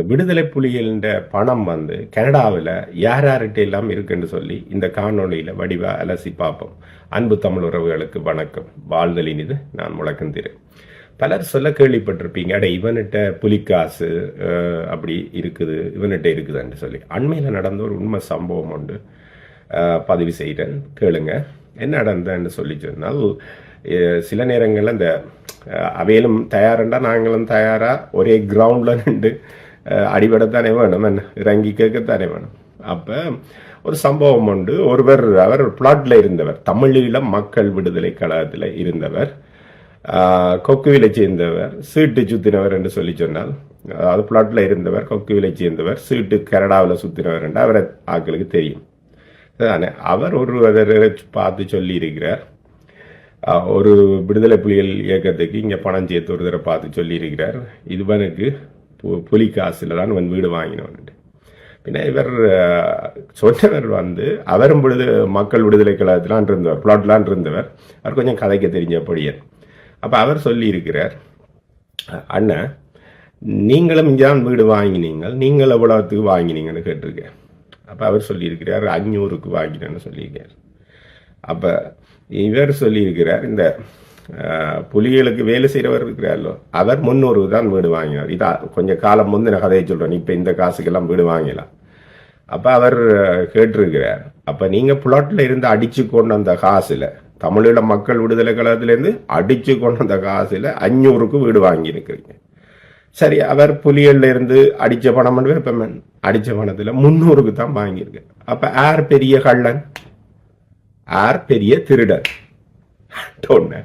இந்த விடுதலை புலிகளின்ற பணம் வந்து கனடாவில் யார் யார்கிட்ட எல்லாம் இருக்குன்னு சொல்லி இந்த காணொளியில் வடிவா அலசி பார்ப்போம். அன்பு தமிழ் உறவுகளுக்கு வணக்கம். வாழ்தலின் இது நான் முழக்கம் திரு. பலர் சொல்ல கேள்விப்பட்டிருப்பீங்க அட இவன்கிட்ட புலிக்காசு அப்படி இருக்குது இவன்கிட்ட இருக்குதுன்னு சொல்லி. அண்மையில் நடந்த ஒரு உண்மை சம்பவம் உண்டு. பதிவு செய்கிறேன் கேளுங்க. என்ன நடந்ததுன்னு சொல்லி சொன்னால் சில நேரங்களில் இந்த அவையிலும் தயாருண்டா நாங்களும் தயாராக ஒரே கிரவுண்டில் நின்று அடிபடத்தானே வேணும் என்ன? இறங்கி கேட்கத்தானே வேணும். அப்போ ஒரு சம்பவம் உண்டு. ஒருவர் அவர் பிளாட்ல இருந்தவர் தமிழீழ மக்கள் விடுதலை கழகத்தில் இருந்தவர். கொக்குவிலை சேர்ந்தவர் சீட்டு சுத்தினவர் என்று சொல்லி சொன்னால். அதாவது பிளாட்ல இருந்தவர் கொக்குவிலை சேர்ந்தவர் சீட்டு கனடாவில் சுத்தினவர் என்று அவரை ஆக்களுக்கு தெரியும். அதானே? அவர் ஒரு பார்த்து சொல்லி இருக்கிறார் ஒரு விடுதலை புலிகள் இயக்கத்துக்கு இங்கே பணம் சேர்த்து ஒரு தடவை பார்த்து சொல்லியிருக்கிறார். இதுவனுக்கு புலி காசில் தான் வந்து வீடு வாங்கினவன் பின்ன இவர் சொன்னவர் வந்து அவரும் விடுத மக்கள் விடுதலை கழகத்திலான் இருந்தவர் பிளாட்லான் இருந்தவர் அவர் கொஞ்சம் கதைக்க தெரிஞ்சபடியர் அப்போ அவர் சொல்லியிருக்கிறார் அண்ணன் நீங்களும் இங்கேதான் வீடு வாங்கினீங்கள் நீங்கள் எவ்வளோத்துக்கு வாங்கினீங்கன்னு கேட்டிருக்கேன் அப்போ அவர் சொல்லியிருக்கிறார் அஞ்சூறுக்கு வாங்கினேன்னு சொல்லியிருக்கார் அப்போ இவர் சொல்லியிருக்கிறார் இந்த புலிகளுக்கு வேலை செய்கிறவர் இருக்கிறாரோ அவர் முன்னூறு தான் வீடு வாங்கினார். இதா கொஞ்சம் காலம் முந்தின கதையை சொல்கிறேன் இப்போ இந்த காசுக்கெல்லாம் வீடு வாங்கலாம். அப்போ அவர் கேட்டிருக்கிறார். அப்போ நீங்கள் புலாட்டில் இருந்து அடிச்சு கொண்டு அந்த காசில் தமிழீழ மக்கள் விடுதலை கழகத்திலேருந்து அடிச்சு கொண்டு அந்த காசில் அஞ்சூறுக்கு வீடு வாங்கியிருக்கிறீங்க. சரி அவர் புலிகள்ல இருந்து அடிச்ச பணம் வெப்பமன் அடித்த பணத்தில் முந்நூறுக்கு தான் வாங்கியிருக்கு அப்போ ஆர் பெரிய கள்ளன்? ஆர் பெரிய திருடன்? ஒன்று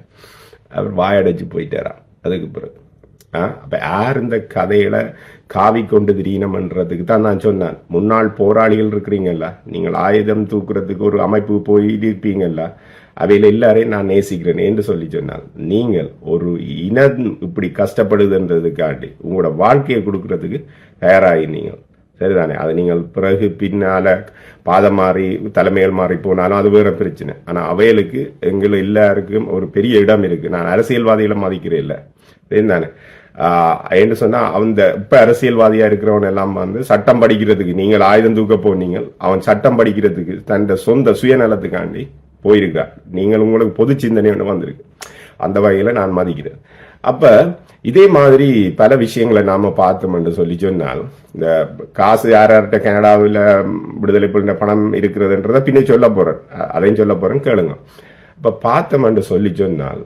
அவர் வாயடைச்சு போயிட்டாராம் அதுக்கு பிறகு. அப்போ யார் இந்த கதையில காவி கொண்டு திரியணும்ன்றதுக்கு தான் நான் சொன்னேன். முன்னாள் போராளிகள் இருக்கிறீங்கல்ல நீங்கள் ஆயுதம் தூக்குறதுக்கு ஒரு அமைப்பு போய் இருப்பீங்கல்ல அவையில் எல்லாரையும் நான் நேசிக்கிறேன் என்று சொல்லி சொன்னால் நீங்கள் ஒரு இனம் இப்படி கஷ்டப்படுதுன்றதுக்காண்டி உங்களோட வாழ்க்கையை கொடுக்கறதுக்கு தயாராகி நீங்கள் சரிதானே? அது நீங்கள் பிறகு பின்னால பாதம் மாறி தலைமைகள் மாறி போனாலும் அது வேற பிரச்சனை. ஆனா அவைகளுக்கு எங்களை எல்லாருக்கும் ஒரு பெரிய இடம் இருக்கு. நான் அரசியல்வாதிகளை மதிக்கிறேன் இல்லை. சரிதானே? ஆஹ் என்று சொன்னா அந்த இப்ப அரசியல்வாதியா இருக்கிறவன் எல்லாம் வந்து சட்டம் படிக்கிறதுக்கு நீங்கள் ஆயுதம் தூக்க போனீங்க. அவன் சட்டம் படிக்கிறதுக்கு தன் சொந்த சுயநலத்துக்காண்டி போயிருக்கா நீங்கள் உங்களுக்கு பொது சிந்தனை ஒன்று வந்திருக்கு. அந்த வகையில நான் மதிக்கிறேன். அப்ப இதே மாதிரி பல விஷயங்களை நாம பார்த்தோம் என்று சொல்லி சொன்னால் இந்த காசு யார் யார்கிட்ட கனடாவில் விடுதலை புலின பணம் இருக்கிறதுன்றத பின்ன சொல்ல போறேன். அதையும் சொல்ல போறேன் கேளுங்க. இப்ப பார்த்தோம் என்று சொல்லி சொன்னால்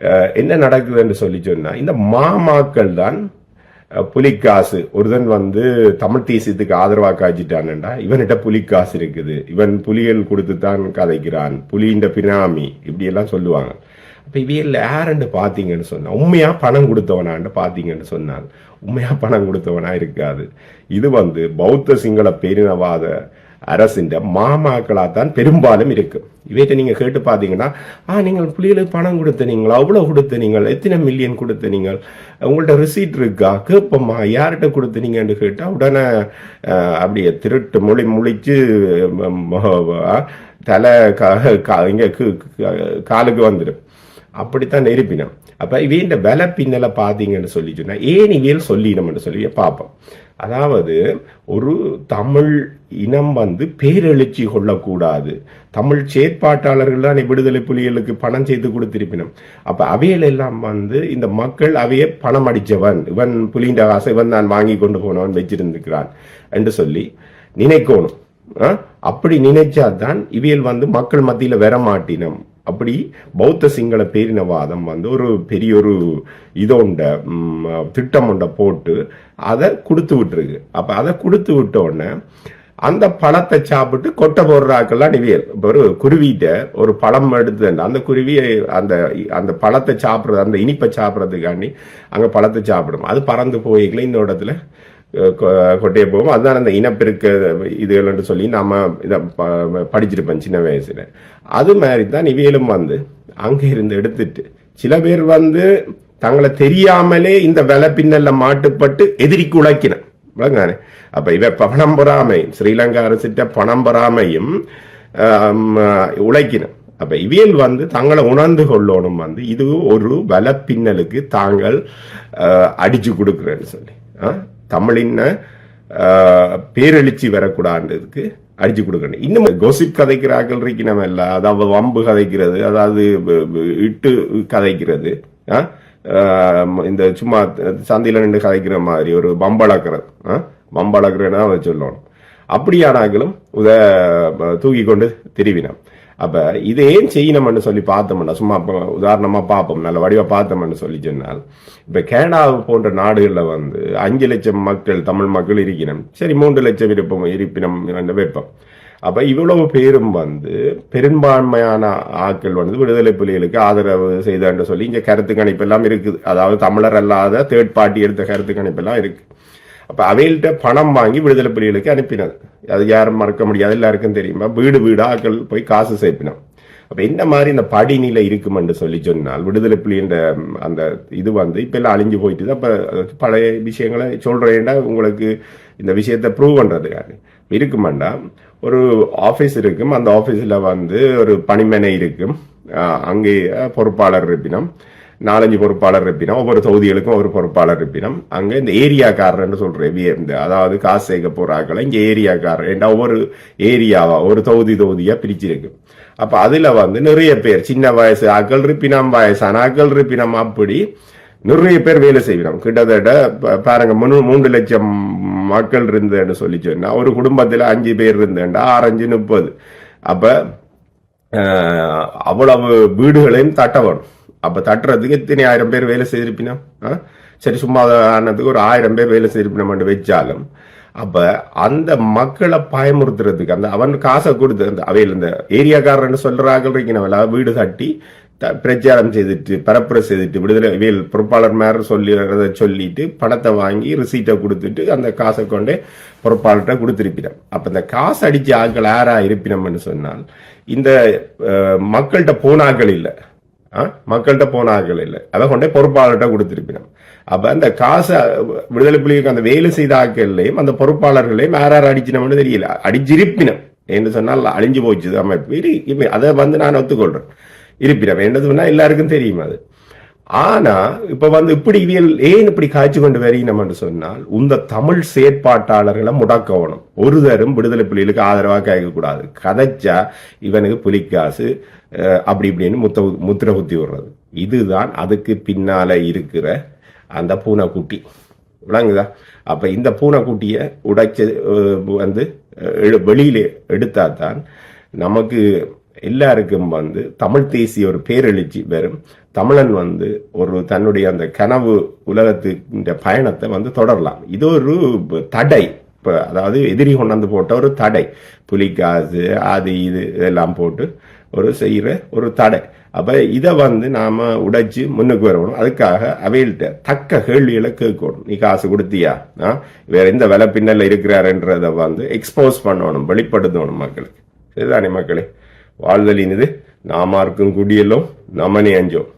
அஹ், என்ன நடக்குது என்று சொல்லி சொன்னால் இந்த மாமாக்கள் தான் புலிக்காசு ஒருதன் வந்து தமிழ் தேசியத்துக்கு ஆதரவா காய்ச்சிட்டான்டா இவன்கிட்ட புலிக்காசு இருக்குது. இவன் புலிகள் கொடுத்து தான் கதைக்கிறான் புலின்ற பினாமி இப்படியெல்லாம் சொல்லுவாங்க. இப்போ இவையில் யாருன்னு பார்த்தீங்கன்னு சொன்னால் உண்மையாக பணம் கொடுத்தவனான்னு பார்த்தீங்கன்னு சொன்னால் உண்மையாக பணம் கொடுத்தவனா இருக்காது. இது வந்து பௌத்த சிங்கள பேரினவாத அரசின் மாமாக்களாக தான் பெரும்பாலும் இருக்கு. இவைகிட்ட நீங்கள் கேட்டு பார்த்தீங்கன்னா ஆ நீங்கள் புள்ளிகளுக்கு பணம் கொடுத்தனீங்களா? அவ்வளோ கொடுத்தனீங்கள் எத்தனை மில்லியன் கொடுத்தனீங்கள் உங்கள்கிட்ட உங்கள்ட்ட ரிசீட் இருக்கா? கேட்போமா யார்கிட்ட கொடுத்தனீங்கன்னு கேட்டால் உடனே அப்படியே திருட்டு மொழி முழிச்சு தலை க இங்கே காலுக்கு வந்துடும் அப்படித்தான் நெருப்பினம் அப்ப இவையின் விலை பின்னல பாத்தீங்கன்னு சொல்லி சொன்னா ஏன் இவியல் சொல்லினம்னு சொல்லி பார்ப்போம். அதாவது ஒரு தமிழ் இனம் வந்து பேரெழுச்சி கொள்ளக்கூடாது. தமிழ் செயற்பாட்டாளர்கள் தான் விடுதலை புலிகளுக்கு பணம் செய்து கொடுத்திருப்பினம். அப்ப அவையில் எல்லாம் வந்து இந்த மக்கள் அவையை பணம் அடித்தவன் இவன் புலிண்ட காசை இவன் தான் வாங்கி கொண்டு போனவன் வச்சிருந்துக்கிறான் என்று சொல்லி நினைக்கணும். ஆ? அப்படி நினைச்சாதான் இவியல் வந்து மக்கள் மத்தியில் வர மாட்டினம் அப்படி பௌத்த சிங்கள பேரினவாதம் வந்து ஒரு பெரிய ஒரு இதோண்ட திட்டம் ஒண்ட போட்டு அதை கொடுத்து விட்டுருக்கு. அப்போ அதை கொடுத்து விட்ட உடனே அந்த பழத்தை சாப்பிட்டு கொட்டை போடுறாக்கெல்லாம் நிவியல் இப்போ ஒரு குருவிட்ட ஒரு பழம் எடுத்து அந்த குருவியை அந்த அந்த பழத்தை சாப்பிட்றது அந்த இனிப்பை சாப்பிட்றதுக்காண்டி அங்கே பழத்தை சாப்பிடும். அது பறந்து போய்க்கல இந்த இடத்துல. கொட்டையை போகும். அதுதான் அந்த இனப்பெருக்க இதுகள்னு சொல்லி நாம இதை ப- சின்ன வயசுல. அது மாதிரி தான் இவியலும் வந்து. அங்கே இருந்து எடுத்துட்டு சில பேர் வந்து தங்களை தெரியாமலே இந்த விலை பின்னல்ல மாட்டுப்பட்டு எதிரிக்கு உழைக்கின விளங்கானே அப்ப இவ பணம் பெறாமை. ஸ்ரீலங்கா அரசிட்ட பணம் பெறாமையும் உழைக்கின. அப்போ அப்ப இவியல் வந்து தங்களை உணர்ந்து கொள்ளணும் வந்து இது ஒரு வலை பின்னலுக்கு தாங்கள் அடிச்சு கொடுக்குறேன்னு சொல்லி. ஆ? தமிழின் ஆஹ், பேரெழுச்சி வரக்கூடாதுக்கு அடிச்சு கொடுக்கணும். இன்னும் கோசிப் கதைக்கிறார்கள் இருக்கணும் இல்ல அதாவது வம்பு கதைக்கிறது அதாவது இட்டு கதைக்கிறது. ஆஹ், இந்த சும்மா சந்தையில் நின்று கதைக்கிற மாதிரி ஒரு பம்பளக்கிறது பம்பளக்கிறேன்னா அதை சொல்லணும். அப்படியானாங்களும் உத தூக்கி கொண்டு திருவினோம். அப்போ இதை ஏன் செய்யணும்னு சொல்லி பார்த்தோம்னா சும்மா உதாரணமாக பார்ப்போம் நல்ல வடிவா பார்த்தோம்னு சொல்லி சொன்னால் இப்போ கனடா போன்ற நாடுகளில் வந்து அஞ்சு லட்சம் மக்கள் தமிழ் மக்கள் இருக்கணும் சரி மூன்று லட்சம் இருப்போம் இருப்பினம் வைப்போம். அப்போ இவ்வளவு பேரும் வந்து பெரும்பான்மையான ஆட்கள் வந்து விடுதலை புலிகளுக்கு ஆதரவு செய்தான்னு சொல்லி இங்கே கருத்து கணிப்பெல்லாம் இருக்குது. அதாவது தமிழர் அல்லாத தேர்ட் பார்ட்டி எடுத்த கருத்து கணிப்பெல்லாம் இருக்குது அப்போ அவைகள்ட்ட பணம் வாங்கி விடுதலை புலிகளுக்கு அனுப்பினது. அது யாரும் மறக்க முடியாது எல்லாருக்கும் தெரியுமா. வீடு வீடாக்கள் போய் காசு சேர்ப்பினோம் அப்போ இந்த மாதிரி இந்த படிநிலை இருக்குமென்று சொல்லி சொன்னால் விடுதலை புலின்ற அந்த இது வந்து இப்போ எல்லாம் அழிஞ்சு போயிட்டு தான் இப்போ பழைய விஷயங்களை சொல்கிறேன்டா உங்களுக்கு இந்த விஷயத்தை ப்ரூவ் பண்றதுக்காக இருக்குமாண்டா ஒரு ஆஃபீஸ் இருக்கும். அந்த ஆஃபீஸில் வந்து ஒரு பணிமனை இருக்கும். அங்கே பொறுப்பாளர் இருப்பினம். நாலஞ்சு பொறுப்பாளர் இருப்பினம் ஒவ்வொரு தொகுதிகளுக்கும் ஒரு பொறுப்பாளர் இருப்பினம் அங்க இந்த ஏரியாக்காரர்னு சொல்றேன் இந்த அதாவது காசு சேர்க்க போறாக்களை இங்க ஏரியாக்காரர் ஏண்டா ஒவ்வொரு ஏரியாவா ஒரு தொகுதி தொகுதியா பிரிச்சிருக்கு. அப்ப அதுல வந்து நிறைய பேர் சின்ன வயசு ஆக்கள் இருப்பினம் வயசான ஆக்கள் இருப்பினம் அப்படி நிறைய பேர் வேலை செய்வினோம் கிட்டத்தட்ட பாருங்க மூணு மூன்று லட்சம் மக்கள் இருந்தேன்னு சொல்லி சொன்னா ஒரு குடும்பத்துல அஞ்சு பேர் இருந்தேன்டா ஆறஞ்சு முப்பது. அப்ப அவ்வளவு வீடுகளையும் தட்ட வேணும். அப்ப தட்டுறதுக்கு இத்தனை ஆயிரம் பேர் வேலை செய்திருப்பினோம்? சரி சும்மா ஆனதுக்கு ஒரு ஆயிரம் பேர் வேலை செய்திருப்பினோம் வச்சாலும் அப்ப அந்த மக்களை பயமுறுத்துறதுக்கு அந்த அவன் காசை கொடுத்து அந்த அவையில் இந்த ஏரியாக்காரன்னு சொல்றாங்க இருக்கீங்க வீடு கட்டி த- பிரச்சாரம் செய்துட்டு பரப்புரை செய்துட்டு விடுதலை வேல் பொறுப்பாளர் மேல சொல்லி சொல்லிட்டு பணத்தை வாங்கி ரிசீட்டை கொடுத்துட்டு அந்த காசை கொண்டே பொறுப்பாளர்கிட்ட கொடுத்துருப்பினோம். அப்ப இந்த காசு அடிச்ச ஆட்கள் யாரா இருப்பினோம்னு சொன்னால் இந்த மக்கள்கிட்ட போனாக்கள் இல்லை. ஆ? மக்கள்கிட்ட போனார்கள் இல்லை. அதை கொண்டே பொறுப்பாளர்கிட்ட கொடுத்திருப்பினோம் அப்ப அந்த காசை விடுதலை புலிகளுக்கு அந்த வேலை செய்த ஆட்கள்லையும் அந்த பொறுப்பாளர்களையும் யார் யார் அடிச்சினோம்னு தெரியல. அடிச்சிருப்பினம் என்று சொன்னால் அழிஞ்சு போச்சு அமைப்பு. அதை வந்து நான் ஒத்துக்கொள்றேன். இருப்பினம் என்னது சொன்னா எல்லாருக்கும் தெரியும் அது. ஆனா இப்ப வந்து இப்படி இவியல் ஏன் இப்படி காய்ச்சி கொண்டு என்று சொன்னால் இந்த தமிழ் செயற்பாட்டாளர்களை முடக்கவணும். ஒரு தரும் விடுதலை புலிகளுக்கு ஆதரவாக கேட்கக்கூடாது கதைச்சா இவனுக்கு புலிக்காசு அப்படி இப்படின்னு முத்த முத்திர குத்தி விடுறது. இதுதான் அதுக்கு பின்னால் இருக்கிற அந்த பூனைக்குட்டி. விளங்குதா? அப்போ இந்த பூனைக்குட்டியை உடைச்சி வந்து வெளியில் எடுத்தால் தான் நமக்கு எல்லாருக்கும் வந்து தமிழ் தேசிய ஒரு பேரெழுச்சி வரும். தமிழன் வந்து ஒரு தன்னுடைய அந்த கனவு உலகத்து பயணத்தை வந்து தொடரலாம். இது ஒரு தடை. இப்போ அதாவது எதிரி கொண்டாந்து போட்ட ஒரு தடை. புலிகாசு அது இது இதெல்லாம் போட்டு ஒரு செய்கிற ஒரு தடை. அப்போ இதை வந்து நாம் உடைச்சு முன்னுக்கு வரணும். அதுக்காக அவைகள்ட்ட தக்க கேள்விகளை கேட்கணும். நீ காசு கொடுத்தியா? ஆ? வேற எந்த விலை பின்னல்ல இருக்கிறாருன்றதை வந்து எக்ஸ்போஸ் பண்ணணும் வெளிப்படுத்தணும் மக்களுக்கு. சரிதானே மக்களே? வாழ்தலின் இது நாமார்க்கும் குடியலும் நமனே அஞ்சோம்